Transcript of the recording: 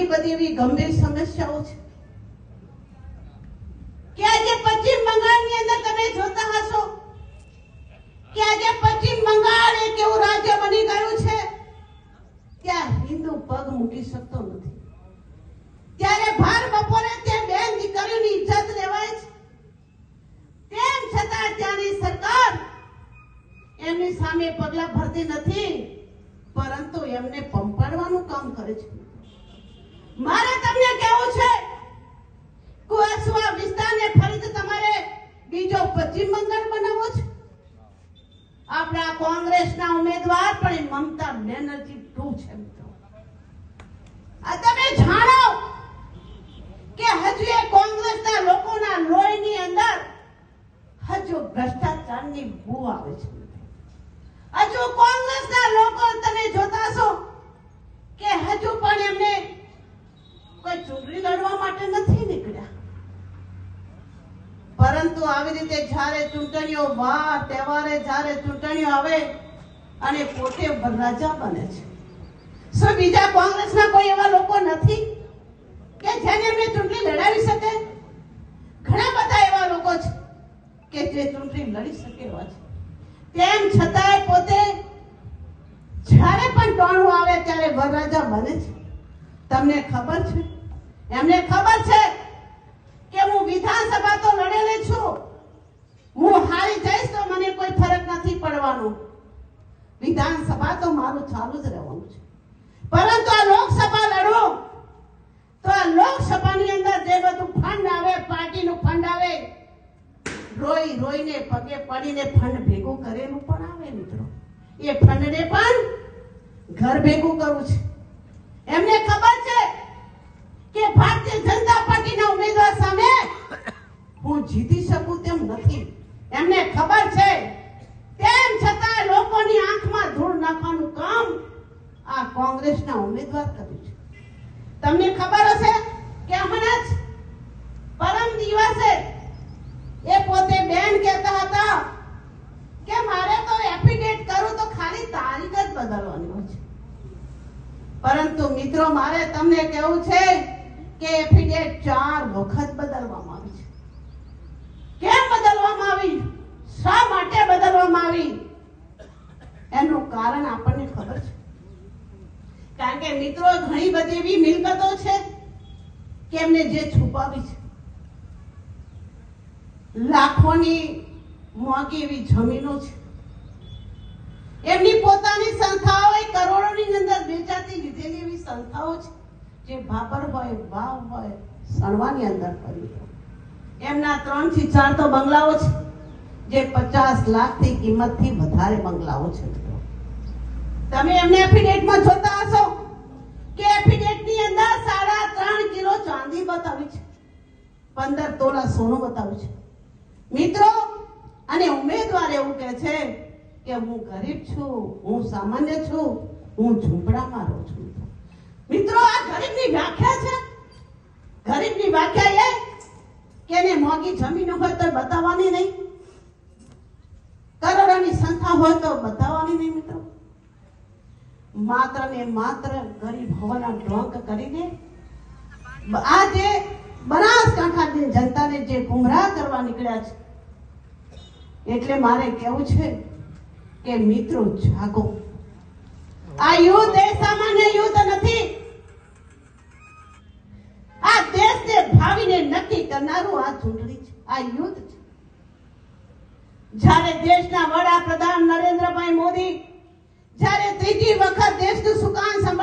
ઘણી બધી એવી ગંભીર સમસ્યાઓ છે. કે આજે પશ્ચિમ બંગાળની અંદર તમે જોતા હશો કે આજે પશ્ચિમ બંગાળ એક એવું રાજ્ય બની ગયું છે ત્યાં હિન્દુ પગ મૂકી શકતો નથી. ત્યારે ભાર બપોરે ત્યાં બેન દીકરીઓની ઇજ્જત લેવાય છે. તેમ છતાં ત્યાંની સરકાર એમની સામે પગલા ભરતી નથી, પરંતુ એમને પંપાડવાનું કામ કરે છે. મારે તમને કહેવું છે કુવાસવા વિસ્તારને ફરીથી તમારે બીજો પશ્ચિમ બંગાળ બનાવવો છે? આપણા કોંગ્રેસના ઉમેદવાર પણ મમતા બેનર્જી ટુ છે મિત્રો આ તમે જાણો કે હજુ એ કોંગ્રેસના લોકોના લોહીની અંદર હજુ ભ્રષ્ટાચારની બૂ આવે છે. હજુ કોંગ્રેસના લોકો તમે જોતા છો કે હજુ પણ એમને કોઈ ચૂંટણી લડવા માટે નથી નીકળ્યા પરંતુ આવી રીતે જ્યારે ચૂંટણીઓ વાર, તહેવારે જ્યારે ચૂંટણીઓ આવે, અને પોતે રાજા બને છે. શું બીજા કોંગ્રેસના કોઈ એવા લોકો નથી કે જેને એમને ચૂંટણી લડાવી શકે? ઘણા બધા એવા લોકો છે કે જે ચૂંટણી લડી શકે એવા છે. તેમ છતાંય પોતે જ્યારે પણ ટોણું આવે ત્યારે વરરાજા બને છે. તમને ખબર છે? એમને ખબર છે કે હું વિધાનસભા તો લડેલી છું હું હારી જઈશ તો મને કોઈ ફરક નથી પડવાનો વિધાનસભા તો મારું ચાલુ જ રહેવાનું છે. પરંતુ આ લોકસભા લડવું તો આ લોકસભાની અંદર જે બધું ફંડ આવે, પાર્ટીનું ફંડ આવે, રોઈ રોઈને પગે પડીને ફંડ ભેગું કરેલું પણ આવે મિત્રો. એ ફંડને પણ ઘર ભેગું કરવું છે. એમને ખબર છે કે ભારતીય જનતા પાર્ટીના ઉમેદવાર સામે હું જીતી શકું તેમ નથી. એમને ખબર છે તેમ છતાં લોકોની આંખમાં ધૂળ નાખવાનું કામ આ કોંગ્રેસના ઉમેદવાર કર્યું છે. તમને ખબર હશે કે હમણાં જ પરમ દિવસે એ પોતે બેન કહેતા હતા કે મારે તો એફિડેટ કરું તો ખાલી તારીખ જ બદલવાની હોય છે. પરંતુ મિત્રો, મારે તમને કહેવું છે કે એફિડેટ ચાર વખત બદલવામાં આવી છે. કેમ બદલવામાં આવી? શા માટે બદલવામાં આવી? એનું કારણ આપણને ખબર છે. મિત્રો, ઘણી બધી એવી મિલકતો છે કે એમને જે છુપાવી છે. લાખોની મોંઘી એવી જમીનો છે. એમની પોતાની સંસ્થાઓ કરોડોની અંદર વેચાતી લીધેલી એવી સંસ્થાઓ છે, જે ભાપર હોય, વાવ હોય, સણવાની અંદર ફરી. એમના ત્રણથી ચાર તો બંગલાઓ છે, જે પચાસ લાખથી કિંમતથી વધારે બંગલાઓ છે. તમે એમને એફિડેટમાં જોતા હશો. એફિડેટની અંદર સાડા ત્રણ કિલો ચાંદી બતાવી છે. પંદર તોલા સોનું બતાવ્યું છે. મિત્રો, અને ઉમેદવાર એવું કહે છે કે હું ગરીબ છું, હું સામાન્ય છું, હું ઝૂંપડામાં રહું છું. મિત્રો, આ ગરીબની વ્યાખ્યા છે. ગરીબની વ્યાખ્યા એ કે એને મોંઘી જમીન હોય તો બતાવવાની નહીં. કરોડોની સંખ્યા હોય તો બતાવવાની નહીં, મિત્રો. માત્ર ને માત્ર ગરીબ હોવાના ઢોંગ કરીને આ જે બનાસકાંઠાની જનતાને જે ગુમરાહ કરવા નીકળ્યા છે, એટલે મારે કહેવું છે કે મિત્રો, જાગો. આ યુદ્ધ એ સામાન્ય યુદ્ધ નથી. આ દેશને ભાવીને નક્કી કરનારું આ ચૂંટણી છે, આ યુદ્ધ છે. જ્યારે દેશના વડાપ્રધાન નરેન્દ્રભાઈ જ્યારે ત્રીજી વખત દેશનું સુકાન સંભાળ